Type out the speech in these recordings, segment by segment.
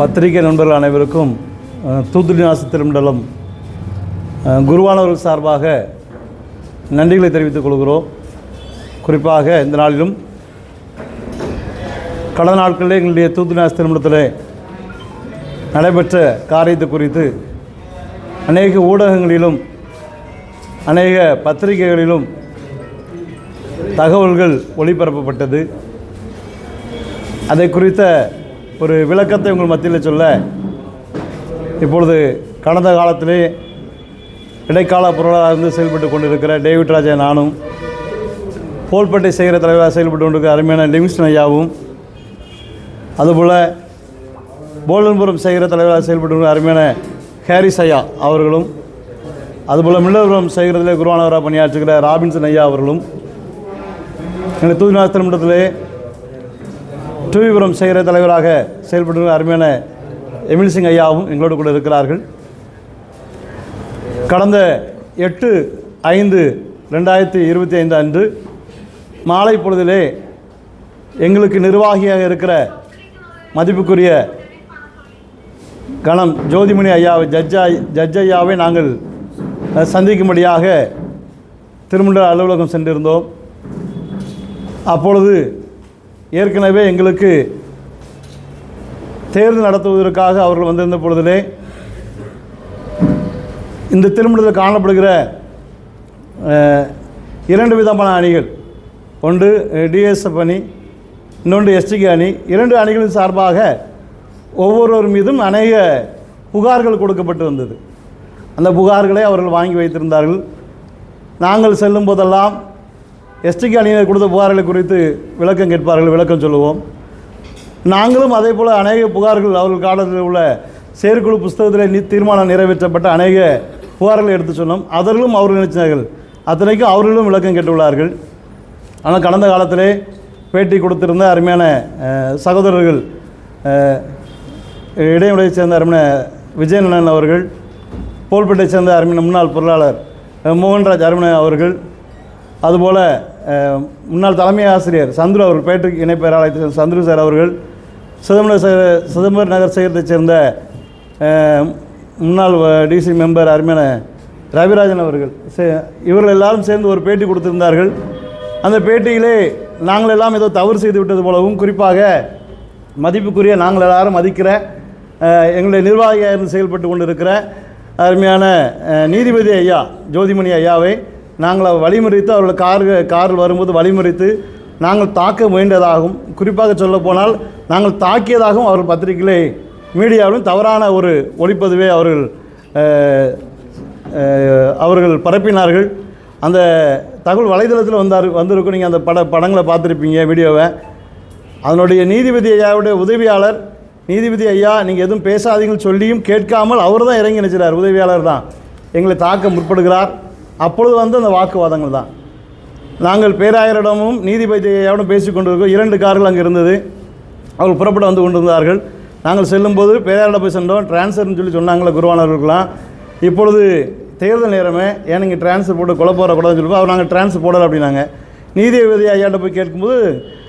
பத்திரிகை நண்பர்கள் அனைவருக்கும் அஹ், தூத்துக்குடி திருமண்டலம் குருவானவர்கள் சார்பாக நன்றிகளை தெரிவித்துக் கொள்கிறோம். குறிப்பாக இந்த நாளிலும் கடந்த நாட்களிலே எங்களுடைய தூத்துக்குடி திருமணத்தில் நடைபெற்ற காரியத்தை குறித்து அநேக ஊடகங்களிலும் அநேக பத்திரிகைகளிலும் தகவல்கள் ஒளிபரப்பப்பட்டது. அதை குறித்த ஒரு விளக்கத்தை உங்கள் மத்தியில் சொல்ல இப்பொழுது கடந்த காலத்திலே இடைக்கால பொருளாக இருந்து செயல்பட்டு கொண்டிருக்கிற டேவிட் ராஜா நானும் போல்பட்டை செய்கிற தலைவராக செயல்பட்டு கொண்டிருக்கிற அருமையான லிவிங்ஸ்டன் ஐயாவும் அதுபோல் போலன்புரம் செய்கிற தலைவராக செயல்பட்டு கொண்டிருக்கிற அருமையான ஹாரிஸ் ஐயா அவர்களும் அதுபோல் மில்லபுரம் செய்கிறதிலே குருவானவராக பணியாற்றுகிற ராபின்சன் ஐயா அவர்களும் எங்கள் தூய்நாத் திருமணத்திலே தூவிபுரம் செய்கிற தலைவராக செயல்பட்டு அருமையான எமில் சிங் ஐயாவும் எங்களோடு கூட இருக்கிறார்கள். கடந்த எட்டு ஐந்து ரெண்டாயிரத்தி இருபத்தி ஐந்து அன்று மாலை பொழுதிலே எங்களுக்கு நிர்வாகியாக இருக்கிற மதிப்புக்குரிய கணம் ஜோதிமணி ஐயாவை ஜட்ஜா ஜட்ஜ் ஐயாவை நாங்கள் சந்திக்கும்படியாக திருமண்ட அலுவலகம் சென்றிருந்தோம். அப்பொழுது ஏற்கனவே எங்களுக்கு தேர்தல் நடத்துவதற்காக அவர்கள் வந்திருந்த பொழுதிலே இந்த திருமணத்தில் காணப்படுகிற இரண்டு விதமான அணிகள். ஒன்று டிஎஸ்எஃப் அணி இன்னொன்று எஸ்டிகே அணி. இரண்டு அணிகளின் சார்பாக ஒவ்வொருவர் மீதும் அநேக புகார்கள் கொடுக்கப்பட்டு வந்தது. அந்த புகார்களை அவர்கள் வாங்கி வைத்திருந்தார்கள். நாங்கள் செல்லும் போதெல்லாம் எஸ்டிக்கு அணியினர் கொடுத்த புகார்கள் குறித்து விளக்கம் கேட்பார்கள் விளக்கம் சொல்லுவோம். நாங்களும் அதே போல் அநேக புகார்கள் அவர்கள் காலத்தில் உள்ள செயற்குழு புஸ்தகத்தில் தீர்மானம் நிறைவேற்றப்பட்ட அநேக புகார்களை எடுத்து சொன்னோம். அவர்களும் அவர்கள் நினைச்சார்கள். அத்தனைக்கும் அவர்களும் விளக்கம் கேட்டுள்ளார்கள். ஆனால் கடந்த காலத்திலே பேட்டி கொடுத்திருந்த அருமையான சகோதரர்கள் அஹ், சேர்ந்த அருமையான விஜயநலன் அவர்கள் போல்பேட்டை சேர்ந்த அருமையான முன்னாள் பொருளாளர் மோகன்ராஜ் அருமனை அவர்கள் அதுபோல் முன்னாள் தலைமை ஆசிரியர் சந்துரு அவர்கள் பேட்டுக்கு இணை சேர்ந்த சந்துரு சார் அவர்கள் சிதம்பரம் சே- சிதம்பரம் நகர் சேகரத்தைச் சேர்ந்த முன்னாள் டிசி மெம்பர் அருமையான ரவிராஜன் அவர்கள். சே இவர்கள் எல்லாரும் சேர்ந்து ஒரு பேட்டி கொடுத்திருந்தார்கள். அந்த பேட்டியிலே நாங்கள் எல்லாம் ஏதோ தவறு செய்து விட்டது போலவும் குறிப்பாக மதிப்புக்குரிய நாங்கள் எல்லாரும் மதிக்கிற எங்களுடைய நிர்வாகியாக இருந்து செயல்பட்டு கொண்டிருக்கிற அருமையான நீதிபதி ஐயா ஜோதிமணி ஐயாவை நாங்கள் வழிமுறைத்து அவர்கள் கார் காரில் வரும்போது வழிமுறைத்து நாங்கள் தாக்க முயன்றதாகவும் குறிப்பாக சொல்லப்போனால் நாங்கள் தாக்கியதாகவும் அவர்கள் பத்திரிகையிலே மீடியாவிலும் தவறான ஒரு ஒளிப்பதிவை அவர்கள் அவர்கள் பரப்பினார்கள். அந்த தகவல் வலைதளத்தில் வந்தார் வந்திருக்கும் நீங்கள் அந்த பட படங்களை பார்த்துருப்பீங்க வீடியோவை. அதனுடைய நீதிபதி ஐயாவுடைய உதவியாளர் நீதிபதி ஐயா நீங்கள் எதுவும் பேசாதீங்கன்னு சொல்லியும் கேட்காமல் அவர் தான் இறங்கி நினைச்சார். உதவியாளர் தான். எங்களை தாக்க முற்படுகிறார். அப்பொழுது வந்து அந்த வாக்குவாதங்கள் தான். நாங்கள் பேராயரிடமும் நீதிபதியோடும் பேசி கொண்டிருக்கோம் இரண்டு கார்கள் அங்கே இருந்தது. அவர்கள் புறப்பட வந்து கொண்டிருந்தார்கள். நாங்கள் செல்லும்போது பேராயரிடம் போய் சென்றோம். டிரான்ஸ்ஃபர்னு சொல்லி சொன்னாங்களே குருவானவர்களுக்கெல்லாம் இப்பொழுது தேர்தல் நேரமே. ஏன் நீங்கள் டிரான்ஸ்ஃபர் போட்டு கொலை போடக்கூடாதுன்னு சொல்லி அவர் நாங்கள் டிரான்ஸ்ஃபர் போடலை அப்படின்னாங்க. நீதிபதி ஐயாட்ட போய் கேட்கும்போது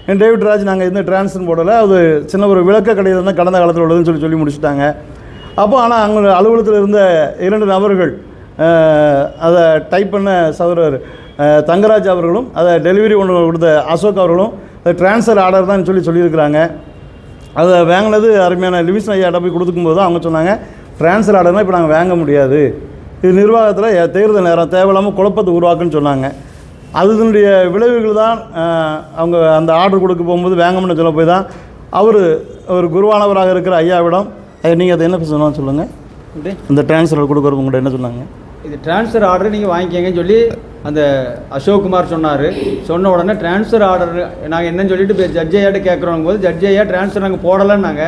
என் டேவிட் ராஜ் நாங்கள் எந்த டிரான்ஸ்ஃபர் போடலை. அது சின்ன ஒரு விளக்க கடையில் தான் கடந்த காலத்தில் உள்ளதுன்னு சொல்லி சொல்லி முடிச்சுட்டாங்க. அப்போ ஆனால் அவங்க அலுவலகத்தில் இருந்த இரண்டு நபர்கள் அதை டைப் பண்ண சகோதரர் தங்கராஜ் அவர்களும் அதை டெலிவரி ஒன்று கொடுத்த அசோக் அவர்களும் அது டிரான்ஸ்ஃபர் ஆர்டர் தான் சொல்லி சொல்லியிருக்கிறாங்க. அதை வாங்கினது அருமையான லிவிஷன் ஐயாட்ட போய் கொடுக்கும்போது அவங்க சொன்னாங்க ட்ரான்ஸ்ஃபர் ஆர்டர்னால் இப்போ நாங்கள் வாங்க முடியாது. இது நிர்வாகத்தில் தேர்தல் நேரம் தேவையில்லாமல் குழப்பத்தை உருவாக்குன்னு சொன்னாங்க. அதனுடைய விளைவுகள் தான் அவங்க அந்த ஆர்டர் கொடுக்க போகும்போது வாங்கணும்னு சொல்ல போய் தான் அவர் ஒரு குருவானவராக இருக்கிற ஐயாவிடம் நீங்கள் அதை என்ன சொன்னாலும் சொல்லுங்கள் இந்த டிரான்ஸ்ஃபர் கொடுக்குறவங்க என்ன சொன்னாங்க? இது ட்ரான்ஸ்ஃபர் ஆர்டர் நீங்கள் வாங்கிக்கங்கன்னு சொல்லி அந்த அசோக்குமார் சொன்னார். சொன்ன உடனே ட்ரான்ஸ்ஃபர் ஆர்டர் நாங்கள் என்னன்னு சொல்லிட்டு ஜட்ஜ் ஐயாட்ட போது ஜட்ஜ் ஐயா ட்ரான்ஸ்ஃபர் நாங்கள் போடலைன்னாங்க.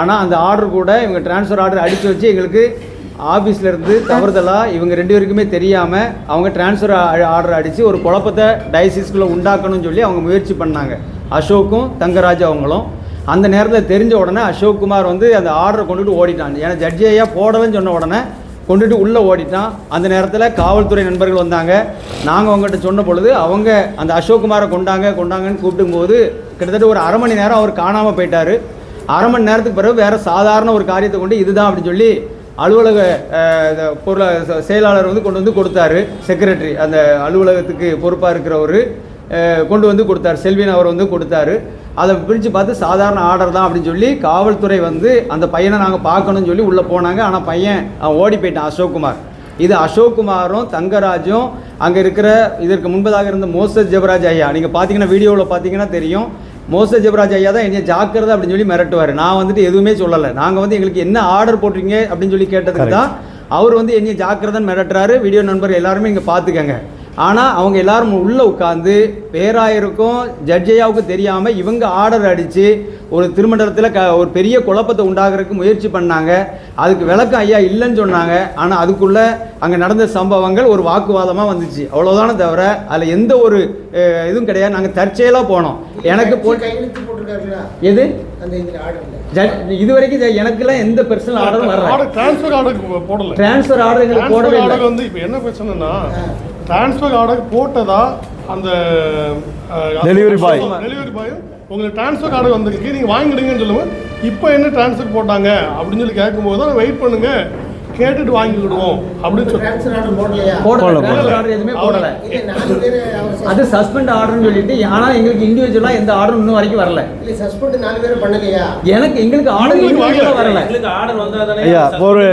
ஆனால் அந்த ஆர்டர் கூட இவங்க ட்ரான்ஸ்ஃபர் ஆர்டர் அடித்து வச்சு எங்களுக்கு ஆஃபீஸ்லேருந்து தவறுதலாக இவங்க ரெண்டு பேருக்குமே தெரியாமல் அவங்க ட்ரான்ஸ்ஃபர் ஆர்டர் அடித்து ஒரு குழப்பத்தை டயசிஸ்குள்ளே உண்டாக்கணும்னு சொல்லி அவங்க முயற்சி பண்ணாங்க. அசோக்கும் தங்கராஜ் அவங்களும். அந்த நேரத்தில் தெரிஞ்ச உடனே அசோக் குமார் வந்து அந்த ஆர்டரை கொண்டுட்டு ஓடிட்டான் ஏன்னா ஜட்ஜி ஐயா போடலைன்னு சொன்ன உடனே கொண்டுட்டு உள்ளே ஓடிட்டான். அந்த நேரத்தில் காவல்துறை நண்பர்கள் வந்தாங்க. நாங்கள் அவங்ககிட்ட சொன்ன பொழுது அவங்க அந்த அசோக்குமாரை கொண்டாங்க கொண்டாங்கன்னு கூப்பிடும்போது கிட்டத்தட்ட ஒரு அரை மணி நேரம் அவர் காணாமல் போயிட்டார். அரை மணி நேரத்துக்கு பிறகு வேறு சாதாரண ஒரு காரியத்தை கொண்டு இதுதான் அப்படின்னு சொல்லி அலுவலக இந்த பொருள செயலாளர் வந்து கொண்டு வந்து கொடுத்தாரு. செக்ரட்டரி அந்த அலுவலகத்துக்கு பொறுப்பாக இருக்கிறவர் கொண்டு வந்து கொடுத்தாரு. செல்வின் அவர் வந்து கொடுத்தாரு. அதை பிரித்து பார்த்து சாதாரண ஆர்டர் தான் அப்படின்னு சொல்லி காவல்துறை வந்து அந்த பையனை நாங்கள் பார்க்கணும்னு சொல்லி உள்ளே போனாங்க. ஆனால் பையன் அவன் ஓடி போயிட்டான் அசோக்குமார். இது அசோக்குமாரும் தங்கராஜும் அங்கே இருக்கிற இதற்கு முன்பதாக இருந்த மோசஸ் ஜெபராஜ் ஐயா. நீங்கள் பார்த்தீங்கன்னா வீடியோவில் பார்த்தீங்கன்னா தெரியும். மோசஸ் ஜெபராஜ் ஐயா தான் என்னை ஜாக்கிரதை அப்படின்னு சொல்லி மிரட்டுவார். நான் வந்துட்டு எதுவுமே சொல்லலை. நாங்கள் வந்து எங்களுக்கு என்ன ஆர்டர் போட்டிருக்கீங்க அப்படின்னு சொல்லி கேட்டதுக்கு தான் அவர் வந்து என்னை ஜாக்கிரதைன்னு மிரட்டுறாரு. வீடியோ நண்பர் எல்லாருமே இங்கே பார்த்துக்கங்க. ஆனால் அவங்க எல்லாரும் உள்ளே உட்காந்து பேராயருக்கும் ஜட்ஜையாவுக்கும் தெரியாமல் இவங்க ஆர்டர் அடித்து ஒரு திருமண்டலத்தில் க ஒரு பெரிய குழப்பத்தை உண்டாகிறதுக்கு முயற்சி பண்ணாங்க. அதுக்கு விளக்கம் ஐயா இல்லைன்னு சொன்னாங்க. ஆனால் அதுக்குள்ளே அங்கே நடந்த சம்பவங்கள் ஒரு வாக்குவாதமாக வந்துச்சு. அவ்வளோதானே தவிர அதில் எந்த ஒரு இதுவும் கிடையாது. நாங்கள் தற்செயலாக போனோம். எனக்கு எது? இது வரைக்கும் எனக்கெல்லாம் எந்த பர்சனல் ஆர்டரும் வரல. ஆர்டர் டிரான்ஸ்ஃபர் ஆர்டர் போடல. ட்ரான்ஸ்ஃபர் ஆர்டர் எங்களுக்கு போடவே இல்லை. ஆர்டர் வந்து இப்போ என்ன பிரச்சனைனா டிரான்ஸ்ஃபர் ஆர்டர் போட்டதா அந்த Delivery boy. டெலிவரி பாய் உங்களுக்கு டிரான்ஸ்ஃபர் ஆர்டர் வந்திருக்கு. நீங்கள் வாங்கிடுங்கன்னு சொல்லுவோம் இப்போ என்ன டிரான்ஸ்ஃபர் போட்டாங்க? அப்படின்னு சொல்லி கேட்கும்போது தான் வெயிட் பண்ணுங்க. கேட்டுட்டு வாங்கிக்கிடுவோம் அப்படின்னு சொல்லி ட்ரான்ஸ்ஃபர் ஆர்டர் போடலையா? போடல. அது சஸ்பெண்ட் ஆர்டர்னு சொல்லிட்டு ஆனால் எங்களுக்கு இண்டிவிஜுவலாக எந்த ஆர்டரும் இன்னும் வரைக்கும் வரல. இல்ல சஸ்பெண்ட் நாலு பேரும் பண்ணலையா? எனக்கு எங்களுக்கு ஆர்டர் வரல. எங்களுக்கு ஆர்டர் வந்தா தானே ஐயா ஒரு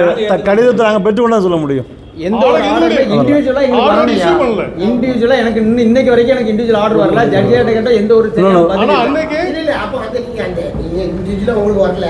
கடிதத்தை நாங்கள் பெற்றுக்கொண்டா சொல்ல முடியும். எந்த ஒரு ஆர்டர் ஆர்டர் இல்லை. இண்டிவிஜுவலா எங்களுக்கு ஆர்டர் வரலையா? issue பண்ணல. இண்டிவிஜுவலா எனக்கு இன்னும் இன்னைக்கு வரைக்கும் எனக்கு இண்டிவிஜுவல் ஆர்டர் வரல. ஜட்ஜியாட்ட கேட்டா எந்த ஒரு இல்லை. அன்னைக்கு இல்ல இல்ல அப்போ அந்த நீங்க அந்த நீங்க இண்டிவிஜுவலா உங்களுக்கு வரல.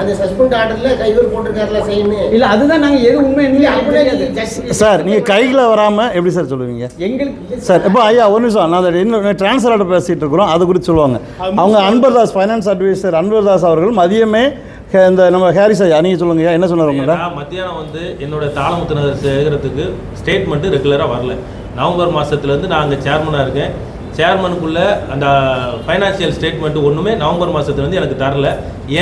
அந்த சஸ்பெண்ட் ஆர்டர்ல கைவர் போட்டிருக்காருல செய்யணும் இல்ல அதுதான் நாங்க எது உண்மை இல்ல சார் நீங்கள் கையில் வராமல் எப்படி சார் சொல்லுவீங்க? எங்களுக்கு சார் இப்போ ஐயா ஒரு நிமிஷம் நான் இன்னும் ட்ரான்ஸ்ஃபர் ஆர்டர் பேசிகிட்டு இருக்கிறோம் அது குறித்து சொல்லுவாங்க. அவங்க அன்பர்தாஸ் ஃபைனான்ஸ் அட்வைசர் அன்பர்தாஸ் அவர்கள் மதியமே இந்த நம்ம ஹாரிஸ் ஐயா நீங்கள் சொல்லுங்க என்ன சொன்னார் உங்கள்கிட்ட மத்தியானம் வந்து என்னோட தாளமுத்தினர் சேகரத்துக்கு ஸ்டேட்மெண்ட்டு ரெகுலராக வரல. நவம்பர் மாதத்துலேருந்து நான் அங்கே சேர்மனாக இருக்கேன். சேர்மனுக்குள்ள அந்த ஃபைனான்சியல் ஸ்டேட்மெண்ட் ஒன்றுமே நவம்பர் மாதத்துலேருந்து எனக்கு தரல.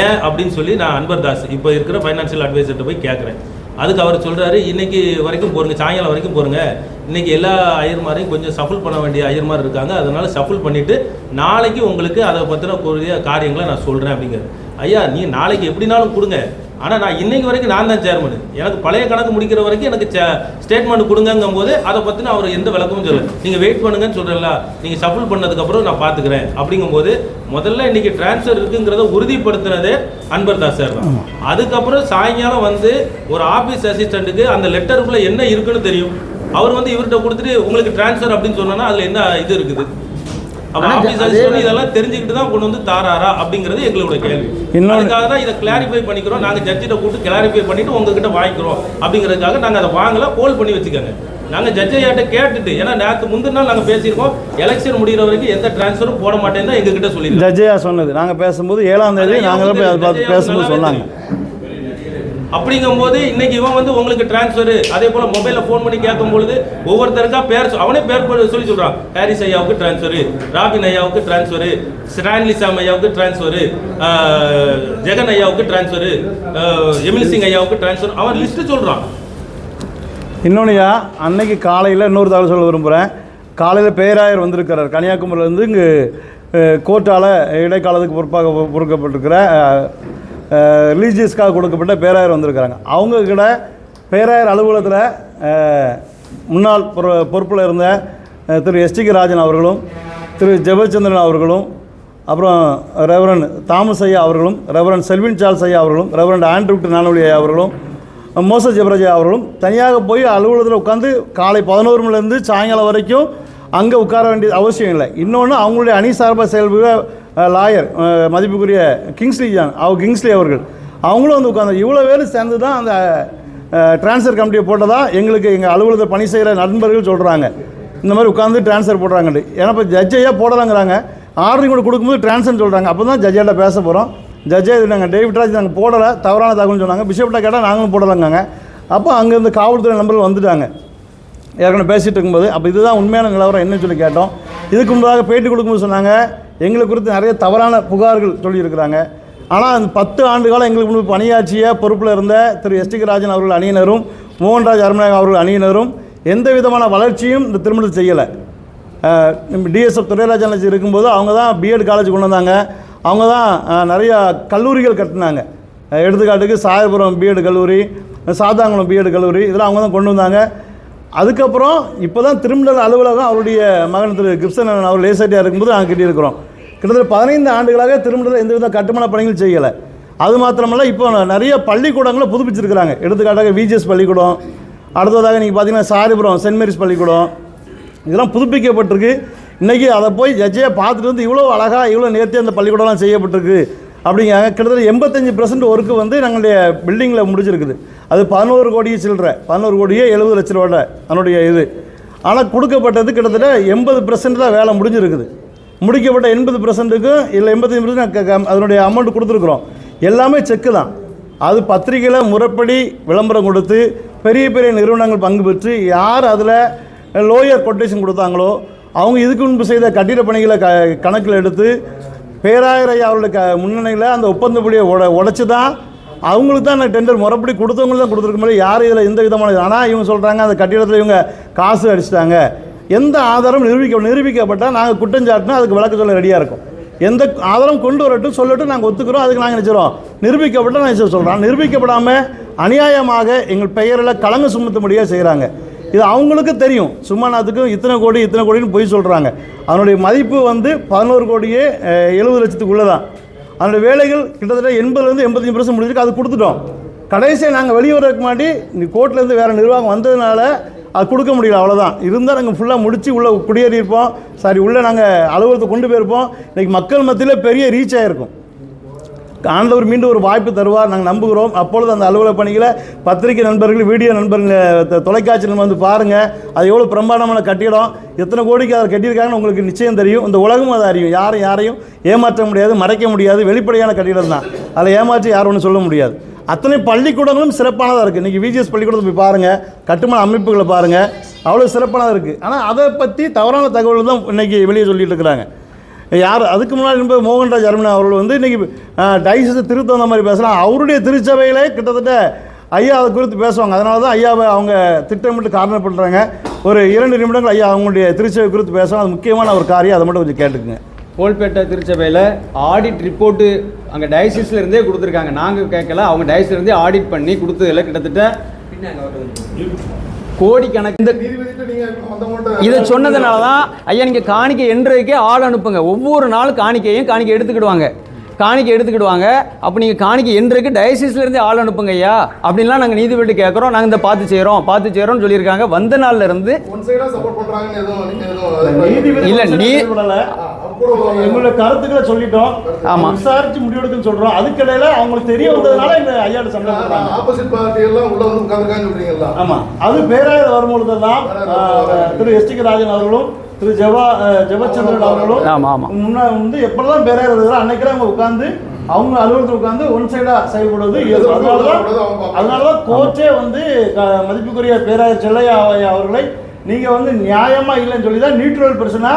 ஏன் அப்படின்னு சொல்லி நான் அன்பர் தாஸ் இப்போ இருக்கிற ஃபைனான்சியல் அட்வைசர்கிட்ட போய் கேட்குறேன் அதுக்கு அவர் சொல்கிறாரு இன்னைக்கு வரைக்கும் போருங்க சாயங்காலம் வரைக்கும் போருங்க. இன்றைக்கி எல்லா அயர்மாரையும் கொஞ்சம் சஃபுல் பண்ண வேண்டிய அயர்மார் இருக்காங்க. அதனால் சஃபுல் பண்ணிவிட்டு நாளைக்கு உங்களுக்கு அதை பற்றின கூறிய காரியங்களை நான் சொல்கிறேன் அப்படிங்கிறது ஐயா நீ நாளைக்கு எப்படினாலும் கொடுங்க. ஆனால் நான் இன்னைக்கு வரைக்கும் நான் தான் சேர்மன் எனக்கு பழைய கணக்கு முடிக்கிற வரைக்கும் எனக்கு ஸ்டேட்மெண்ட் கொடுங்கங்கும் போது அதை பற்றின அவர் எந்த விளக்கமும் சொல்லு நீங்கள் வெயிட் பண்ணுங்கன்னு சொல்கிறல நீங்கள் சஃபுல் பண்ணதுக்கப்புறம் நான் பார்த்துக்கிறேன். அப்படிங்கும்போது முதல்ல இன்னைக்கு டிரான்ஸ்ஃபர் இருக்குங்கிறத உறுதிப்படுத்தினது அன்பர் தாஸ் சார் தான். அதுக்கப்புறம் சாயங்காலம் வந்து ஒரு ஆஃபீஸ் அசிஸ்டண்ட்டுக்கு அந்த லெட்டருக்குள்ளே என்ன இருக்குன்னு தெரியும். அவர் வந்து இவர்கிட்ட கொடுத்துட்டு உங்களுக்கு டிரான்ஸ்ஃபர் அப்படின்னு சொன்னோன்னா அதில் என்ன இது இருக்குது? இதெல்லாம் தெரிஞ்சுக்கிட்டு தான் கொண்டு வந்து தாராரா அப்படிங்கிறது எங்களோட கேள்வி. தான் இதை கிளாரிஃபை பண்ணிக்கிறோம். நாங்கள் ஜட்ஜிட்ட கூப்பிட்டு கிளாரிஃபை பண்ணிட்டு உங்ககிட்ட வாங்கிக்கிறோம். அப்படிங்கிறதுக்காக நாங்கள் அதை வாங்கல ஹோல்ட் பண்ணி வச்சுக்கோங்க. நாங்கள் ஜட்ஜையாட்ட கேட்டுட்டு ஏன்னா நேற்று முந்தின நாள் நாங்கள் பேசியிருக்கோம். எலெக்ஷன் முடிகிற வரைக்கும் எந்த டிரான்ஸ்ஃபரும் போட மாட்டேன்னு எங்ககிட்ட சொல்லியிருக்கோம் ஜட்ஜையா சொன்னது. நாங்கள் பேசும்போது ஏழாம் தேதி நாங்களும் போய் அதை பார்த்து பேசும்போது சொன்னாங்க. அப்படிங்கும்போது இன்னைக்கு இவன் வந்து உங்களுக்கு டிரான்ஸ்ஃபர் அதே போல் மொபைலில் ஃபோன் பண்ணி கேட்கும் பொழுது ஒவ்வொருத்தருக்கா பேர் அவனே பேர் சொல்லி சொல்கிறான் ஹாரிஸ் ஐயாவுக்கு டிரான்ஸ்ஃபர் ராபின் ஐயாவுக்கு டிரான்ஸ்ஃபர் ஸ்டான்லி சாம் ஐயாவுக்கு டிரான்ஸ்ஃபர் ஜெகன் ஐயாவுக்கு டிரான்ஸ்ஃபர் எமில் சிங் ஐயாவுக்கு டிரான்ஸ்ஃபர் அவன் லிஸ்ட்டு சொல்கிறான் இன்னொன்னுயா அன்னைக்கு காலையில் இன்னொரு தகவல் சொல்ல விரும்புகிறேன் காலையில் பேராயர் வந்திருக்கிறார். கன்னியாகுமரியிலேருந்து இங்கு கோர்ட்டால் இடைக்காலத்துக்கு பொறுப்பாக பொறுக்கப்பட்டிருக்கிற ரிலீஜியஸ்க்காக கொடுக்கப்பட்ட பேராயர் வந்திருக்கிறாங்க. அவங்க கூட பேராயர் அலுவலகத்தில் முன்னாள் பொறு பொறுப்பில் இருந்த திரு எஸ்டிகே ராஜன் அவர்களும் திரு ஜெபச்சந்திரன் அவர்களும் அப்புறம் ரெவரன் தாமஸ் ஐயா அவர்களும் ரெவரன் செல்வின் சார்ல்ஸ் ஐயா அவர்களும் ரெவரன் ஆண்ட்ரூட் நானொலி ஐயா அவர்களும் மோச ஜெபராஜா அவர்களும் தனியாக போய் அலுவலகத்தில் உட்காந்து காலை பதினோரு மணிலேருந்து சாயங்காலம் வரைக்கும் அங்கே உட்கார வேண்டியது அவசியம் இல்லை. இன்னொன்று அவங்களுடைய அணி சார்பாக செயல்புற லாயர் மதிப்புக்குரிய கிங்ஸ்லி ஜான் அவர் கிங்ஸ்லி அவர்கள். அவங்களும் வந்து உட்காந்து இவ்வளோ பேர் சேர்ந்து தான் அந்த ட்ரான்ஸ்ஃபர் கமிட்டியை போட்டதா எங்களுக்கு எங்கள் அலுவலகத்தை பணி செய்கிற நண்பர்கள் சொல்கிறாங்க இந்த மாதிரி உட்காந்து ட்ரான்ஸ்ஃபர் போடுறாங்கன்ட்டு. ஏன்னா இப்போ ஜட்ஜையாக போடலாங்கிறாங்க. ஆர்டர் கூட கொடுக்கும்போது ட்ரான்ஸ்ஃபர் சொல்கிறாங்க அப்போ தான் ஜட்ஜியாட்ட பேச போகிறோம் ஜட்ஜே இது நாங்கள் டேவிட் ராஜ் நாங்கள் போடலை தவறான தகவல்னு சொன்னாங்க. பிஷப்கிட்ட கேட்டால் நாங்களும் போடலைங்காங்க அப்போ அங்கேருந்து காவல்துறை நண்பர்கள் வந்துட்டாங்க. ஏற்கனவே பேசிகிட்டு இருக்கும்போது. அப்போ இதுதான் உண்மையான நிலவரம் என்னன்னு சொல்லி கேட்டோம். இதுக்கு முன்னதாக பேட்டி கொடுக்கும்போது சொன்னாங்க எங்களை குறித்து நிறைய தவறான புகார்கள் சொல்லியிருக்கிறாங்க. ஆனால் அந்த பத்து ஆண்டு காலம் எங்களுக்கு முன்பு பணியாற்றிய பொறுப்பில் இருந்த திரு எஸ் டி ராஜன் அவர்கள் அணியினரும் மோகன்ராஜ் அருமநாயகம் அவர்கள் அணியினரும் எந்த விதமான வளர்ச்சியும் இந்த திருமணத்தை செய்யலை. டிஎஸ்எஃப் துரைராஜன் இருக்கும்போது அவங்க தான் பிஎட் காலேஜ் கொண்டு வந்தாங்க. அவங்க தான் நிறையா கல்லூரிகள் கட்டினாங்க. எடுத்துக்காட்டுக்கு சாயபுரம் பிஎட் கல்லூரி சாத்தாங்குளம் பிஎட் கல்லூரி இதெல்லாம் அவங்க தான் கொண்டு வந்தாங்க. அதுக்கப்புறம் இப்போ தான் திருமண்டல அலுவலகம் அவருடைய மகன் திரு கிப்சன் அவர் லேசட்டியாக இருக்கும்போது நாங்கள் கட்டியிருக்கிறோம். கிட்டத்தட்ட பதினைந்து ஆண்டுகளாக திருமணத்தில் எந்தவித கட்டுமான பணிகள் செய்யலை. அது மாத்திரமல்ல இப்போ நிறைய பள்ளிக்கூடங்களை புதுப்பிச்சிருக்கிறாங்க. எடுத்துக்காட்டாக விஜிஎஸ் பள்ளிக்கூடம் அடுத்ததாக நீங்கள் பார்த்தீங்கன்னா சாரிபுரம் சென்ட் மேரிஸ் பள்ளிக்கூடம் இதெல்லாம் புதுப்பிக்கப்பட்டிருக்கு. இன்றைக்கி அதை போய் ஜட்ஜையை பார்த்துட்டு வந்து இவ்வளோ அழகாக இவ்வளோ நேர்த்தி அந்த பள்ளிக்கூடம்லாம் செய்யப்பட்டிருக்கு. அப்படிங்கிறாங்க. கிட்டத்தட்ட எண்பத்தஞ்சு பர்சன்ட் ஒர்க்கு வந்து எங்களுடைய பில்டிங்கில் முடிச்சிருக்குது அது பதினோரு கோடியே சில்லற. பதினோரு கோடியே எழுபது லட்ச ரூபாய் அதனுடைய இது. ஆனால் கொடுக்கப்பட்டது கிட்டத்தட்ட எண்பது பர்சன்ட் தான் வேலை முடிஞ்சிருக்குது. முடிக்கப்பட்ட எண்பது பர்சன்ட்டுக்கும் இல்லை எண்பத்தஞ்சு பர்சன்ட் அதனுடைய அமௌண்ட் கொடுத்துருக்குறோம். எல்லாமே செக்கு தான். அது பத்திரிகையில் முறைப்படி விளம்பரம் கொடுத்து பெரிய பெரிய நிறுவனங்கள் பங்கு பெற்று யார் அதில் லோயர் கொட்டேஷன் கொடுத்தாங்களோ அவங்க இதுக்கு முன்பு செய்த கட்டிட பணிகளை க கணக்கில் எடுத்து பேராயர் அவருடைய க முன்னணியில் அந்த ஒப்பந்தப்படியை உட உடச்சி தான் அவங்களுக்கு தான் நான் டெண்டர் முறைப்படி கொடுத்தவங்களுக்கு தான் கொடுத்துருக்க மாதிரி யாரும் இதில் எந்த விதமான ஆனால் இவங்க சொல்கிறாங்க அந்த கட்டிடத்தில் இவங்க காசு அடிச்சிட்டாங்க. எந்த ஆதாரம் நிரூபிக்க நிரூபிக்கப்பட்டால் நாங்கள் குற்றஞ்சாட்டினா அதுக்கு விளக்கு சொல்ல ரெடியாக இருக்கும். எந்த ஆதாரம் கொண்டு வரட்டும் சொல்லட்டும் நாங்கள் ஒத்துக்கிறோம் அதுக்கு நாங்கள் நினைச்சிரோம் நிரூபிக்கப்பட்டால் நான் சொல்கிறோம் நிரூபிக்கப்படாமல் அநியாயமாக எங்கள் பெயரில் கலங்க சுமத்தும்படியாக செய்கிறாங்க இது அவங்களுக்கு தெரியும். சும்மாநாத்துக்கும் இத்தனை கோடி இத்தனை கோடின்னு போய் சொல்கிறாங்க அதனுடைய மதிப்பு வந்து பதினோரு கோடியே எழுபது லட்சத்துக்குள்ளே தான் அதனுடைய வேலைகள் கிட்டத்தட்ட எண்பதுலேருந்து எண்பத்தஞ்சு பர்சன்ட் முடிஞ்சிருக்கு. அது கொடுத்துட்டோம். கடைசியாக நாங்கள் வெளியே வரதுக்கு முன்னாடி இந்த கோர்ட்லேருந்து வேறு நிர்வாகம் வந்ததுனால அது கொடுக்க முடியல அவ்வளோதான் இருந்தால் நாங்கள் ஃபுல்லாக முடித்து உள்ளே குடியேறியிருப்போம். சாரி உள்ளே நாங்கள் அலுவலகத்தை கொண்டு போயிருப்போம். இன்றைக்கி மக்கள் மத்தியில் பெரிய ரீச் ஆகிருக்கும் ஆண்டவர் மீண்டும் ஒரு வாய்ப்பு தருவார். நாங்கள் நம்புகிறோம். அப்பொழுது அந்த அலுவலக பணிகளை பத்திரிகை நண்பர்கள் வீடியோ நண்பர்கள் த- தொலைக்காட்சி நண்பர்கள் வந்து பாருங்கள் அது எவ்வளோ பிரம்மாண்டமான கட்டிடம். எத்தனை கோடிக்கு அதை கட்டியிருக்காங்கன்னு உங்களுக்கு நிச்சயம் தெரியும். இந்த உலகம் அதை அறியும். யாரும் யாரையும் ஏமாற்ற முடியாது மறைக்க முடியாது. வெளிப்படையான கட்டிடம் தான். அதில் ஏமாற்றி யாரும் ஒன்றும் சொல்ல முடியாது. அத்தனை பள்ளிக்கூடங்களும் சிறப்பானதாக இருக்குது இன்றைக்கி விஜிஎஸ் பள்ளிக்கூடத்தை போய் பாருங்கள் கட்டுமான அமைப்புகளை பாருங்கள் அவ்வளோ சிறப்பானதாக இருக்குது ஆனால் அதை பற்றி தவறான தகவல் தான் இன்றைக்கி வெளியே சொல்லிட்டு இருக்கிறாங்க. யார் அதுக்கு முன்னாடி இருந்த மோகன்ராஜ் அருமனா அவர்கள் வந்து இன்றைக்கி டைசஸை திருத்த வந்த மாதிரி பேசலாம் அவருடைய திருச்சபையிலே கிட்டத்தட்ட ஐயா அதை குறித்து பேசுவாங்க. அதனால தான் ஐயாவை அவங்க திட்டமிட்டு காரணம் பண்ணுறாங்க ஒரு இரண்டு நிமிடங்கள் ஐயா அவங்களுடைய திருச்சபை குறித்து பேசுவோம் அது முக்கியமான ஒரு காரியம். அதை மட்டும் கொஞ்சம் கேட்டுக்குங்க. கோல்பேட்டை திருச்சபையில் ஆடிட் ரிப்போர்ட்டு அங்கே டயசிஸ்ல இருந்தே கொடுத்துருக்காங்க. நாங்கள் கேட்கல. அவங்க டயசிஸ்ல இருந்தே ஆடிட் பண்ணி கொடுத்ததுல கிட்டத்தட்ட கோடிக்கணக்கு. இந்த இதை சொன்னதுனால தான் ஐயா நீங்கள் காணிக்கை என்றைக்கே ஆள் அனுப்புங்க. ஒவ்வொரு நாளும் காணிக்கையும் காணிக்கை எடுத்துக்கிடுவாங்க. காணிக்கை எடுத்துக்கிடுவாங்க. அப்போ நீங்கள் காணிக்கை என்றைக்கு டயசிஸ்ல இருந்தே ஆள் அனுப்புங்க ஐயா. அப்படின்லாம் நாங்கள் நீதிபதி கேட்குறோம் நாங்கள் இந்த பார்த்து செய்கிறோம் பார்த்து செய்கிறோம்னு சொல்லியிருக்காங்க. வந்த நாள்ல இருந்து ஒன் சைடா சப்போர்ட் பண்றாங்கன்னு எதுவும் நீங்க எதுவும் நீதிபதி இல்ல, நீ- எங்களுடைய கருத்துக்களை சொல்லிட்டோம். ஆமா. விசாரிச்சு முடிவெடுக்குன்னு சொல்றோம். அதுக்கிடையில அவங்களுக்கு தெரிய வந்ததுனால இந்த ஐயாட்ட சண்டை போடுறாங்க ஆப்போசிட் பார்ட்டி எல்லாம் உள்ள வந்து உட்காந்துருக்கான்னு சொல்றீங்களா ஆமா. அது பேராயர் வரும்பொழுது. தான் திரு எஸ் டி ராஜன் அவர்களும் திரு ஜவா அஹ், ஜெபச்சந்திரன் அவர்களும் ஆமா, ஆமா. முன்ன வந்து எப்பெல்லாம் பேராயர் வருகிறோம் அன்னைக்கெல்லாம் அவங்க உட்காந்து அவங்க அலுவலகத்தில் உட்காந்து ஒன் சைடா செயல்படுவது அதனாலதான். அதனாலதான் கோர்ட்டே வந்து மதிப்புக்குரிய பேராயர் செல்லையா அவர்களை நீங்க வந்து நியாயமா இல்லைன்னு சொல்லி தான் நியூட்ரல் பர்சனா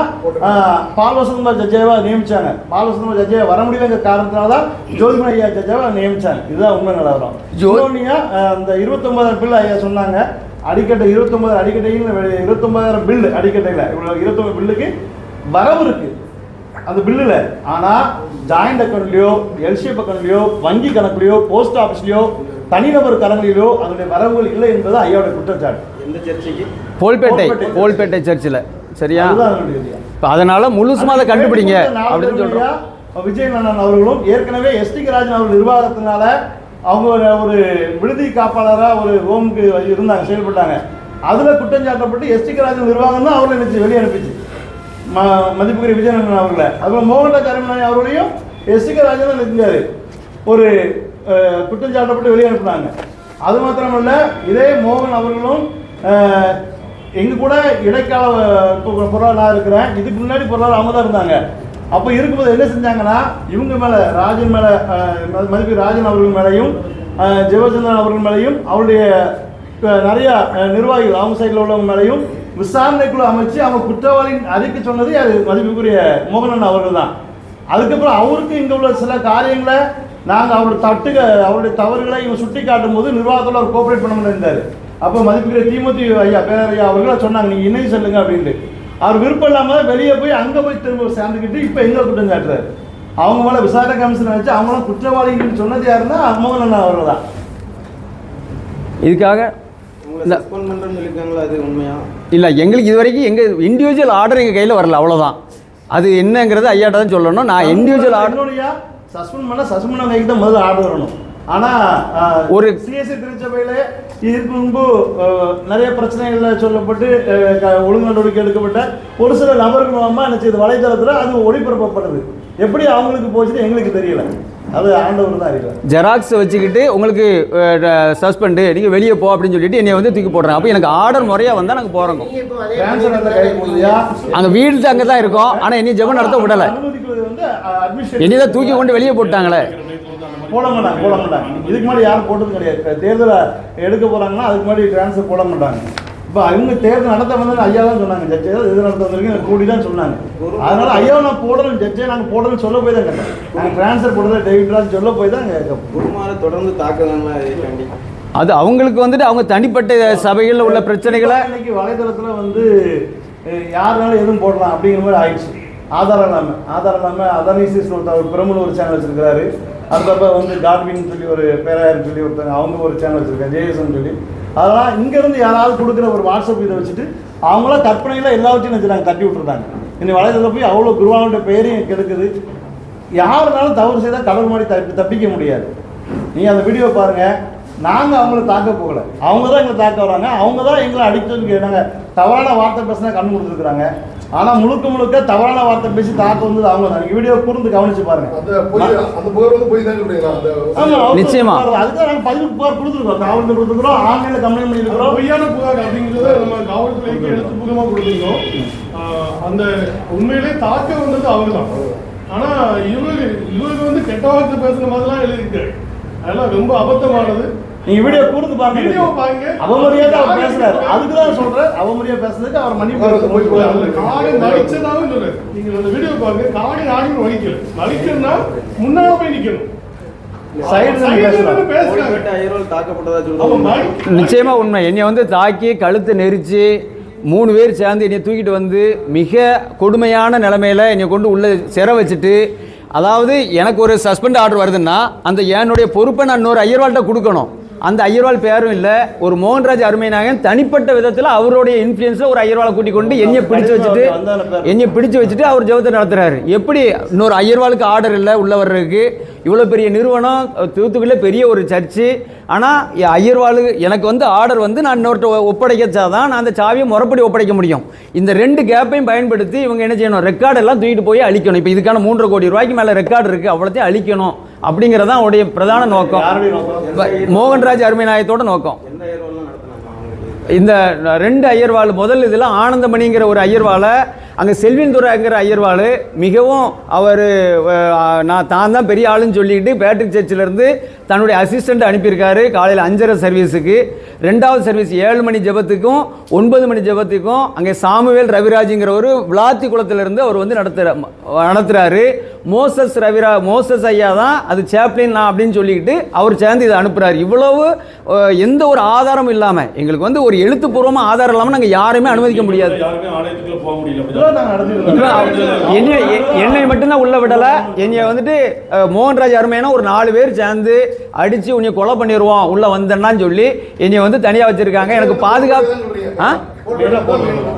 பால்வசந்தமார் ஜட்ஜாவா நியமிச்சாங்க. பால்வசந்தமார் ஜட்ஜாவை வர முடியலங்கிற காரணத்தினால தான் ஜோதிமணி ஐயா ஜட்ஜாவை நியமிச்சாங்க. இதுதான் உண்மை நிலவரம். ஜோ- இன்னொன்னுங்க, அஹ், அந்த இருபத்தொன்பதாயிரம் பில் ஐயா சொன்னாங்க. அடிக்கட்டை இருபத்தொன்பது அடிக்கட்டையும் இருபத்தொன்பதாயிரம் பில் அடிக்கட்டையில். இவ்வளோ இருபத்தொன்பது பில்லுக்கு வரவு இருக்கு. அந்த பில்லில் ஆனால் ஜாயிண்ட் அக்கௌண்ட்லையோ எல்சிஎஃப் அக்கௌண்ட்லையோ வங்கி கணக்குலையோ போஸ்ட் ஆஃபீஸ்லையோ தனிநபர் கணக்குலையோ அதனுடைய வரவுகள் இல்லை என்பது ஐயாவோட குற்றச்சாட்டு. போல்பேட்டை போல்பேட்டை சர்ச்சில். சரியா. இப்போ அதனால முழுசுமா அதை கண்டுபிடிங்க. அப்படின்னு சொல்கிறோம் பேருமையா விஜய் அண்ணன் அவர்களும் ஏற்கனவே எஸ்டி ராஜன் அவர்கள் நிர்வாகத்தினால அவங்க ஒரு விடுதி காப்பாளராக ஒரு ஹோமுக்கு இருந்தாங்க செயல்பட்டாங்க. அதில் குற்றம் சாட்டப்பட்டு எஸ்டி ராஜன் நிர்வாகம் தான் அவர்களை நினைச்சு வெளியே அனுப்பிச்சு. ம மதிப்புக்குரிய விஜய் அண்ணன் அவர்களை. அதுபோல் மோகன்ராஜ் அருமணி அவர்களையும் எஸ்டி ராஜன் தான் நினைச்சாரு ஒரு குற்றம் சாட்டப்பட்டு வெளியே அனுப்புனாங்க. அது மாத்திரமல்ல இதே மோகன் அவர்களும் அஹ், எங்க கூட இடைக்கால பொருளாளர் நான் இருக்கிறேன். இதுக்கு முன்னாடி பொருளாளர் அவங்க தான் இருந்தாங்க. அப்போ இருக்கும்போது என்ன செஞ்சாங்கன்னா இவங்க மேலே ராஜன் மேலே மதிப்பு ராஜன் அவர்கள் மேலேயும் ஜெயச்சந்திரன் அவர்கள் மேலேயும் அவருடைய அஹ், நிறைய நிர்வாகிகள் அவங்க சைடில் உள்ளவங்க மேலேயும் விசாரணைக்குழு அமைச்சு அவங்க குற்றவாளியின் அறிக்கை சொன்னது அது மதிப்புக்குரிய மோகனன் அவர்கள் தான். அதுக்கப்புறம் அவருக்கு இங்கே உள்ள சில காரியங்களை நாங்கள் அவருடைய தட்டுக அவருடைய தவறுகளை இவங்க சுட்டி காட்டும் போது நிர்வாகத்தில் அவர் கோஆப்ரேட் பண்ண இருந்தார் அப்போ மதிப்புக்குரிய தீமூர்த்தி ஐயா பேரையா அவர்கள சொன்னாங்க நீங்கள் இணைய சொல்லுங்க அப்படின்ட்டு. அவர் விருப்பம் இல்லாமல் வெளியே போய் அங்கே போய் திரும்ப சேர்ந்துக்கிட்டு இப்போ எங்களை குற்றம் சாட்டுறாரு. அவங்க மேலே விசாரணை கமிஷன் வச்சு அவங்களும் குற்றவாளிகள் சொன்னது யாருன்னா அண்ணா அவர்கள் தான் இதுக்காக இல்லை எங்களுக்கு இது வரைக்கும் எங்கள் இண்டிவிஜுவல் ஆர்டர் எங்கள் கையில் வரல அவ்வளோதான் அது என்னங்கிறது ஐயாட்ட தான் சொல்லணும். நான் இண்டிவிஜுவல் ஆர்டர் சஸ்பெண்ட் பண்ண சஸ்பெண்ட் பண்ண கைக்கு தான் முதல்ல ஆர்டர் வரணும். ஆனால் ஒரு சிஎஸ்சி திருச்சபையில் இதற்கு முன்பு நிறைய பிரச்சனைகள் சொல்லப்பட்டு ஒழுங்கு நடவடிக்கை எடுக்கப்பட்ட ஒரு சில நபர்கள் மூலமாக என்ன செய்யுது வலைதளத்தில் அது ஒளிபரப்பப்படுது எப்படி அவங்களுக்கு போச்சுன்னு எங்களுக்கு தெரியல. அது ஆண்டவர் தான் அறிவார். ஜெராக்ஸ் வச்சுக்கிட்டு உங்களுக்கு சஸ்பெண்டு நீங்கள் வெளியே போ அப்படின்னு சொல்லிட்டு என்னை வந்து தூக்கி போடுறேன் அப்போ எனக்கு ஆர்டர் முறையாக வந்தால் நாங்கள் போகிறோங்க அங்கே வீடு அங்கே தான் இருக்கோம். ஆனால் என்னை ஜெபம் நடத்த விடலை. அனுமதிக்கிறது வந்து அட்மிஷன் என்னை தான் தூக்கி கொண்டு வெளியே போட்டாங்களே. போட மாட்டாங்க போட மாட்டாங்க. இதுக்கு முன்னாடி யாரும் போட்டது கிடையாது. தேர்தலை எடுக்க போறாங்கன்னா அதுக்கு முன்னாடி டிரான்ஸ்ஃபர் போட மாட்டாங்க. இப்போ அவங்க தேர்தல் நடத்த வந்தது ஐயா தான் சொன்னாங்க. ஜட்ஜே இது நடத்த வந்திருக்கு கூடி தான் சொன்னாங்க. அதனால ஐயா நான் போடணும் ஜட்ஜே நாங்கள் போடணும்னு சொல்ல போய் தான் கேட்டேன். நாங்கள் டிரான்ஸ்ஃபர் போடுறதா டேவிட் ராஜ் சொல்ல போய் தான் குருமாரை தொடர்ந்து இதுக்காண்டி அது அவங்களுக்கு வந்துட்டு அவங்க தனிப்பட்ட சபைகளில் உள்ள பிரச்சனைகளை இன்னைக்கு வலைதளத்தில் வந்து யாருனாலும் எதுவும் போடலாம் அப்படிங்கிற மாதிரி ஆயிடுச்சு. ஆதாரம் இல்லாமல் ஆதாரம் இல்லாமல் அதர்னைசிஸ் ஒருத்தர் ஒரு பிரமுன ஒரு சேனல் வச்சிருக்காரு அதுக்கப்புறம் வந்து காட்வின் சொல்லி ஒரு பேராயர் சொல்லி ஒருத்தங்க அவங்க ஒரு சேனல் வச்சிருக்காங்க ஜேஎஸ்என் சொல்லி. அதெல்லாம் இங்கேருந்து யாராவது கொடுக்குற ஒரு வாட்ஸ்அப் இதை வச்சுட்டு அவங்களாம் கற்பனையில் எல்லாவற்றையும் வச்சுருந்தாங்க தட்டி விட்டுருந்தாங்க இன்னும் வளையத்தில் போய் அவ்வளோ குருவானோட பெயரையும் கெடுக்குது. யாருனாலும் தவறு செய்தால் கடவுள் மாதிரி தப்பி தப்பிக்க முடியாது. நீங்கள் அந்த வீடியோ பாருங்கள் நாங்கள் அவங்கள தாக்க போகலை. அவங்க தான் எங்களை தாக்க வராங்க. அவங்க தான் எங்களை அடிக்கணும்னு நாங்கள் தவறான வார்த்தை பேசினா கண் கொடுத்துருக்குறாங்க. ஆனால் முழுக்க முழுக்க தவறான வார்த்தை பேசி தாக்க வந்தது அவங்க தான். வீடியோ கூர்ந்து கவனிச்சு பாருங்க. அந்த பொய் அந்த புகார் வந்து பொய் தான் சொல்றீங்களா? அந்த ஆமா, அவங்க நிச்சயமா. புகார் அதுக்கு நாங்கள் பதிவு புகார் கொடுத்துருக்கோம். காவல்துறை கொடுத்துருக்கோம் ஆன்லைனில் கம்ப்ளைண்ட் பண்ணியிருக்கிறோம் பொய்யான புகார் அப்படிங்கிறத நம்ம காவல்துறைக்கு எழுத்துப்பூர்வமா கொடுத்துருக்கோம். ஆஹ் அந்த உண்மையிலே தாக்க வந்தது அவங்க தான். ஆனா இவரு இவருக்கு வந்து கெட்ட வார்த்தை பேசுன மாதிரிலாம் எழுதியிருக்காரு. அதெல்லாம் ரொம்ப அபத்தமானது. நீங்கள் வீடியோ கூர்ந்து பாருங்க. வீடியோ பாருங்க. அவமரியாதை அவர் பேசுறாரு. அதுக்கு தான் சொல்கிறேன் அவமரியா பேசுறதுக்கு அவர். அந்த காடு மறிச்சதாவும் சொல்றாரு. நீங்க அந்த வீடியோ பாருங்க. காடு யாரையும் வலிக்கல வலிக்கணும்னா முன்னால போய் நிக்கணும். நிச்சயமா உண்மை. என்னை வந்து தாக்கி கழுத்தை நெரிச்சு மூணு பேர் சேர்ந்து என்னை தூக்கிட்டு வந்து மிக கொடுமையான நிலைமையில என்னை கொண்டு உள்ள சிறை வச்சுட்டு அதாவது எனக்கு ஒரு சஸ்பெண்ட் ஆர்டர் வருதுன்னா அந்த என்னுடைய பொறுப்பை நான் இன்னொரு ஐயர்வாள்கிட்ட கொடுக்கணும். அந்த ஐயர்வாள் பேரும் இல்லை. ஒரு மோகன்ராஜ் அருமைநாயகன் தனிப்பட்ட விதத்தில் அவருடைய இன்ஃப்ளூயன்ஸில் ஒரு ஐயர்வாளை கூட்டிக் கொண்டு என்னைய பிடிச்சு வச்சுட்டு வந்தான பேர். என்னை பிடிச்சு வச்சுட்டு அவர் ஜெபத்தை நடத்துறாரு. எப்படி? இன்னொரு ஐயர்வாளுக்கு ஆர்டர் இல்லை உள்ள வர்றதுக்கு. இவ்வளோ பெரிய நிறுவனம் தூத்துக்குடியில் பெரிய ஒரு சர்ச்சு. ஆனால் ஐயர்வாளு எனக்கு வந்து ஆர்டர் வந்து நான் இன்னொருத்த ஒப்படைக்கச்சாதான் நான் அந்த சாவியை முறைப்படி ஒப்படைக்க முடியும். இந்த ரெண்டு கேப்பையும் பயன்படுத்தி இவங்க என்ன செய்யணும்? ரெக்கார்டு எல்லாம் தூக்கிட்டு போய் அழிக்கணும். இப்போ இதுக்கான மூன்றரை கோடி ரூபாய்க்கு மேலே ரெக்கார்டு இருக்குது அவ்வளோத்தையும் அழிக்கணும். அப்படிங்கிறது தான் அவருடைய பிரதான நோக்கம். நோக்கம்? மோகன்ராஜ் நோக்கம். ஐயரோல்லாம் நடத்தினாங்க அவங்களுக்கு? இந்த ரெண்டு ஐயர்வாள் முதல் இதில் ஆனந்தமணிங்கிற ஒரு ஐயர்வாளை அங்கே செல்வின்துறைங்கிற ஐயர்வாள் மிகவும் அவர் நான் தான் தான் பெரிய ஆளுன்னு சொல்லிக்கிட்டு பேட்ரிக் சர்ச்சிலேருந்து தன்னுடைய அசிஸ்டண்ட் அனுப்பியிருக்காரு. காலையில் அஞ்சரை சர்வீஸுக்கு ரெண்டாவது சர்வீஸ் ஏழு மணி ஜெபத்துக்கும் ஒன்பது மணி ஜெபத்துக்கும் அங்கே சாமுவேல் ரவிராஜுங்கிற ஒரு விளாத்தி குளத்திலிருந்து அவர் வந்து நடத்துகிற நடத்துகிறாரு மோசஸ் ரவிரா மோசஸ் ஐயா தான் அது சேப்ளின் நான் அப்படின்னு சொல்லிக்கிட்டு அவர் சேர்ந்து இதை அனுப்புகிறாரு இவ்வளவு எந்த ஒரு ஆதாரமும் இல்லாமல் எங்களுக்கு வந்து ஒரு எழுத்துப்பூர்வமாக ஆதாரம் இல்லாமல் நாங்கள் யாருமே அனுமதிக்க முடியாது. என்னை எ- என்னை மட்டும்தான் உள்ள விடல. என்னை வந்துட்டு மோகன்ராஜ் அருமையான ஒரு நாலு பேர் சேர்ந்து அடிச்சு உன்னை கொலை பண்ணிடுவோம் உள்ள வந்தேன்னான்னு சொல்லி என்னை வந்து தனியா வச்சிருக்காங்க. எனக்கு பாதுகாப்பு ஆ?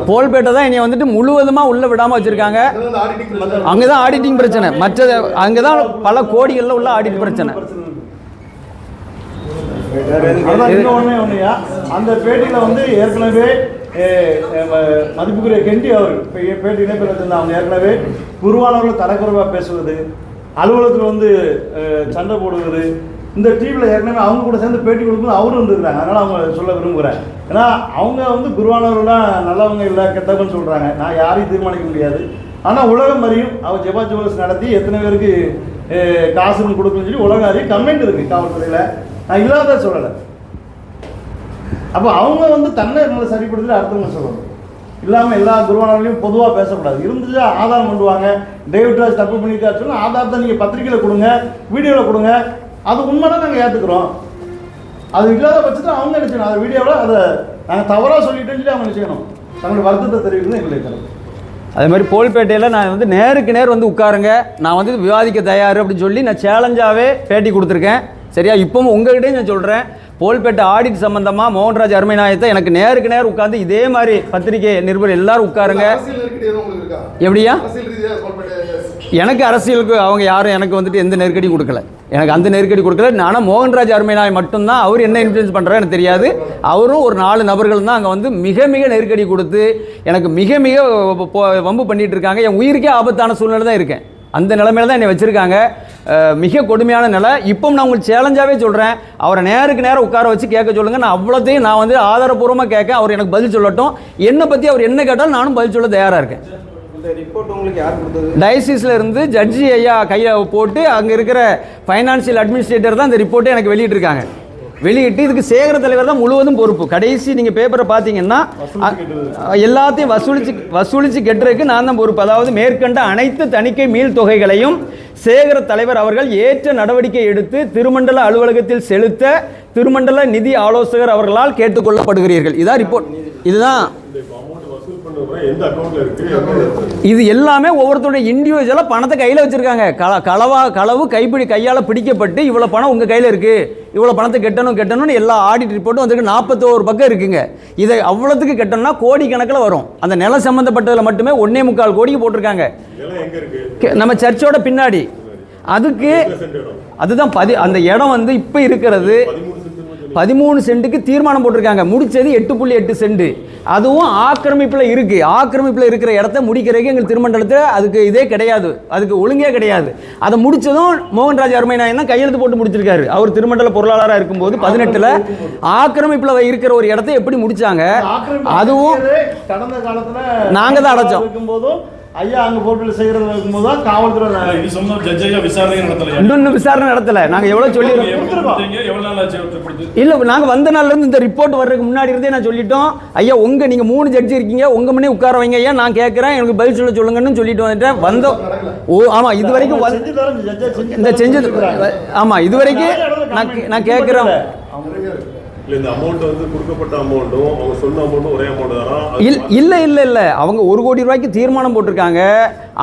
போல்பேட்டை தான் என்னை வந்துட்டு முழுவதுமா உள்ள விடாம வச்சிருக்காங்க. ஆடிட்டிங் அங்கதான் ஆடிட்டிங் பிரச்சனை. மற்றது அங்கதான் பல கோடிகள்ல உள்ள ஆடிட் பிரச்சனை. அந்த பேட்டியில வந்து ஏற்கனவே மதிப்புக்குரிய கெண்டி அவர் பே- பேட்டி இணைப்பில் அவங்க ஏற்கனவே குருவானவர்கள் தரக்குறைவாக பேசுவது அலுவலகத்தில் வந்து சண்டை போடுவது இந்த டிவியில் ஏற்கனவே அவங்க கூட சேர்ந்து பேட்டி கொடுக்கும்போது அவரும் இருந்திருக்காங்க. அதனால் அவங்க சொல்ல விரும்புகிறேன் ஏன்னா அவங்க வந்து குருவானவர்கள்லாம் நல்லவங்க இல்லை கெட்டவங்கன்னு சொல்கிறாங்க நான் யாரையும் தீர்மானிக்க முடியாது. ஆனால் உலகம் அறியும். அவர் ஜெபா ஜுவல்ஸ் நடத்தி எத்தனை பேருக்கு காசுன்னு கொடுக்கணும்னு சொல்லி உலகம் அறியும். கமெண்ட் இருக்குது காவல்துறையில். நான் இல்லாத சொல்லலை அப்போ அவங்க வந்து தன்னை நம்மளை சரிப்படுத்தி அடுத்தவங்க சொல்லணும். இல்லாமல் எல்லா குருவானவர்களையும் பொதுவாக பேசக்கூடாது. இருந்துச்சா ஆதாரம் கொண்டு வாங்க. டேவிட் ராஜ் தப்பு பண்ணியிருக்காரு சொன்னால் ஆதாரத்தை நீங்கள் பத்திரிக்கையில் கொடுங்க வீடியோவில் கொடுங்க. அது உண்மைதான் நாங்கள் ஏற்றுக்கிறோம் அது இல்லாத பட்சத்தில் அவங்க என்ன அதை வீடியோவில் அதை நாங்கள் தவறாக சொல்லிட்டோம்னு சொல்லி அவங்க நினைச்சிக்கணும் தங்களுடைய வருத்தத்தை தெரிவிக்கிறது எங்களுடைய கருத்து அதே மாதிரி போல்பேட்டையில் நான் வந்து நேருக்கு நேர் வந்து உட்காருங்க. நான் வந்து விவாதிக்க தயார் அப்படின்னு சொல்லி நான் சேலஞ்சாகவே பேட்டி கொடுத்துருக்கேன். சரியா? இப்பவும் உங்கள்கிட்டயும் நான் சொல்கிறேன் போல்பேட்டை ஆடிட் சம்பந்தமாக மோகன்ராஜ் அருமைநாயத்தை எனக்கு நேருக்கு நேர் உட்காந்து இதே மாதிரி பத்திரிகை நிருபர் எல்லாரும் உட்காருங்க. எப்படியா? எனக்கு அரசியலுக்கு அவங்க யாரும் எனக்கு வந்துட்டு எந்த நெருக்கடியும் கொடுக்கல. எனக்கு அந்த நெருக்கடி கொடுக்கல. ஆனால் மோகன்ராஜ் அருமைநாய் மட்டும்தான். அவர் என்ன இன்ஃப்ளூயன்ஸ் பண்ணுறாரு எனக்கு தெரியாது. அவரும் ஒரு நாலு நபர்கள் தான் அங்கே வந்து மிக மிக நெருக்கடி கொடுத்து எனக்கு மிக மிக போ- வம்பு பண்ணிகிட்டு இருக்காங்க. என் உயிருக்கே ஆபத்தான சூழ்நிலை தான் இருக்கேன். அந்த நிலைமையில தான் என்னை வச்சுருக்காங்க. மிக கொடுமையான நிலை. இப்போ நான் உங்களுக்கு சேலஞ்சாகவே சொல்கிறேன் அவரை நேருக்கு நேரம் உட்கார வச்சு கேட்க சொல்லுங்கள் நான் அவ்வளோத்தையும் நான் வந்து ஆதாரப்பூர்வமாக கேட்க அவர் எனக்கு பதில் சொல்லட்டும். என்னை பற்றி அவர் என்ன கேட்டாலும் நானும் பதில் சொல்ல தயாராக இருக்கேன். டயசிஸில் இருந்து ஜட்ஜி ஐயா கையை போட்டு அங்கே இருக்கிற ஃபைனான்சியல் அட்மினிஸ்ட்ரேட்டர் தான் இந்த ரிப்போர்ட்டை எனக்கு வெளியிட்டிருக்காங்க. வெளியிட்டு இதுக்கு சேகர தலைவர் தான் முழுவதும் பொறுப்பு. கடைசி நீங்கள் பேப்பரை பார்த்தீங்கன்னா எல்லாத்தையும் வசூலிச்சு வசூலிச்சு கெட்டுறதுக்கு நான் தான் பொறுப்பு. அதாவது மேற்கண்ட அனைத்து தணிக்கை மீள் தொகைகளையும் சேகர தலைவர் அவர்கள் ஏற்ற நடவடிக்கை எடுத்து திருமண்டல அலுவலகத்தில் செலுத்த திருமண்டல நிதி ஆலோசகர் அவர்களால் கேட்டுக்கொள்ளப்படுகிறீர்கள். இதான் ரிப்போர்ட் இதுதான். இது எல்லாமே ஒவ்வொருத்தருடைய இண்டிவிஜுவலாக பணத்தை கையில் வச்சுருக்காங்க. கள களவா களவு கைப்பிடி கையால் பிடிக்கப்பட்டு இவ்வளோ பணம் உங்கள் கையில் இருக்குது இவ்வளோ பணத்தை கட்டணும் கட்டணும்னு எல்லா ஆடிட் ரிப்போர்ட்டும் வந்துருக்கு. நாற்பத்தோரு பக்கம் இருக்குங்க. இதை அவ்வளோத்துக்கு கட்டணும்னா கோடி கணக்கில் வரும். அந்த நிலம் சம்மந்தப்பட்டதில் மட்டுமே ஒன்னே முக்கால் கோடிக்கு போட்டிருக்காங்க. நம்ம சர்ச்சோட பின்னாடி. அதுக்கு அதுதான் பதி அந்த இடம் வந்து இப்போ இருக்கிறது. பதிமூணு சென்ட்டுக்கு தீர்மானம் போட்டிருக்காங்க. முடிச்சது எட்டு புள்ளி எட்டு சென்ட் அதுவும் ஆக்கிரமிப்பில் இருக்கு. ஆக்கிரமிப்பில் இருக்கிற இடத்த முடிக்கிறதுக்கு எங்கள் திருமண்டலத்தில் அதுக்கு இதே கிடையாது. அதுக்கு ஒழுங்கே கிடையாது. அதை முடிச்சதும் மோகன்ராஜ் அருமைநாயன் தான் கையெழுத்து போட்டு முடிச்சிருக்காரு. அவர் திருமண்டல பொருளாளராக இருக்கும்போது பதினெட்டில் ஆக்கிரமிப்பில் இருக்கிற ஒரு இடத்த எப்படி முடிச்சாங்க? அதுவும் கடந்த காலத்துல நாங்க தான் அடைச்சோம். ஐயா அங்க போர்ட்டில் செய்யறது இருக்கும்போது தான் காவல்துறை இது சொந்த ஜட்ஜ் ஐயா விசாரணை நடத்தலையா? இன்னொன்று விசாரணை நடத்தல. கொடுத்தீங்க? எவ்வளவு கொடுத்து? இல்ல நாங்க வந்த நாள்ல இருந்து இந்த ரிப்போர்ட் வர்றதுக்கு முன்னாடி இருந்தே நான் சொல்லிட்டோம். ஐயா உங்க நீங்க மூணு ஜட்ஜி இருக்கீங்க. உங்க முன்னே உட்கார வைங்க ஐயா நான் கேட்கறேன். எனக்கு பதில் சொல்ல சொல்லுங்கன்னு சொல்லிட்டு வந்துட்டேன் வந்தோம் ஓ ஆமா இது வரைக்கும் இந்த செஞ்சது. ஆமா இது வரைக்கும் நான் நான் கேட்கிறேன். இல்ல இல்லை இல்லை இல்லை. அவங்க ஒரு கோடி ரூபாய்க்கு தீர்மானம் போட்டிருக்காங்க.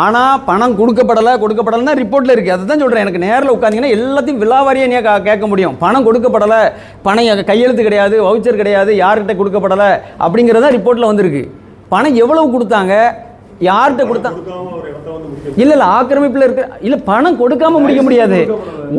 ஆனால் பணம் கொடுக்கப்படலை கொடுக்கப்படலைன்னா ரிப்போர்ட்டில் இருக்குது அதுதான் சொல்கிறேன் எனக்கு நேரில் உட்காந்திங்கன்னா எல்லாத்தையும் விலாவாரியாக நீ கேட்க முடியும். பணம் கொடுக்கப்படலை பணம் கையெழுத்து கிடையாது வவுச்சர் கிடையாது யார்கிட்ட கொடுக்கப்படலை அப்படிங்கிறதா ரிப்போர்ட்டில் வந்திருக்கு. பணம் எவ்வளவு கொடுத்தாங்க? யார்கிட்ட முடிக்க இல்ல இல்ல ஆக்கிரமிப்புல இருக்க. இல்ல பணம் கொடுக்காம முடிக்க முடியாது.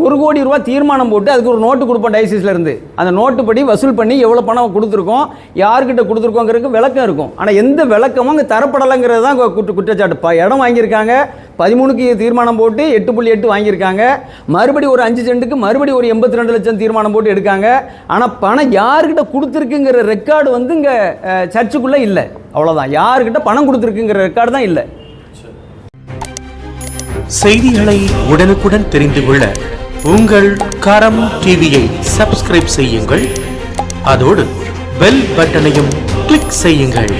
ஒரு கோடி ரூபாய் தீர்மானம் போட்டு அதுக்கு ஒரு நோட்டு கொடுப்போம் டயசிஸ்ல இருந்து. அந்த நோட்டு படி வசூல் பண்ணி எவ்வளவு பணம் கொடுத்துருக்கோம் யார்கிட்ட கொடுத்துருக்கோங்கிறதுக்கு விளக்கம் இருக்கும். ஆனா எந்த விளக்கமும் அங்க தரப்படலைங்கிறது தான் குற்ற குற்றச்சாட்டு. இடம் வாங்கியிருக்காங்க பதிமூணுக்கு தீர்மானம் போட்டு எட்டு புள்ளி எட்டு வாங்கியிருக்காங்க. மறுபடி ஒரு அஞ்சு சென்ட்டுக்கு மறுபடி ஒரு எண்பத்தி ரெண்டு லட்சம் தீர்மானம் போட்டு எடுக்காங்க. ஆனால் பணம் யார்கிட்ட கொடுத்துருக்குங்கிற ரெக்கார்டு வந்து இங்கே சர்ச்சுக்குள்ளே இல்லை. அவ்வளோதான் யார்கிட்ட பணம் கொடுத்துருக்குங்கிற ரெக்கார்டு தான் இல்லை. செய்திகளை உடனுக்குடன் தெரிந்து கொள்ள உங்கள் கரம் டிவியை சப்ஸ்கிரைப் செய்யுங்கள். அதோடு பெல் பட்டனையும் கிளிக் செய்யுங்கள்.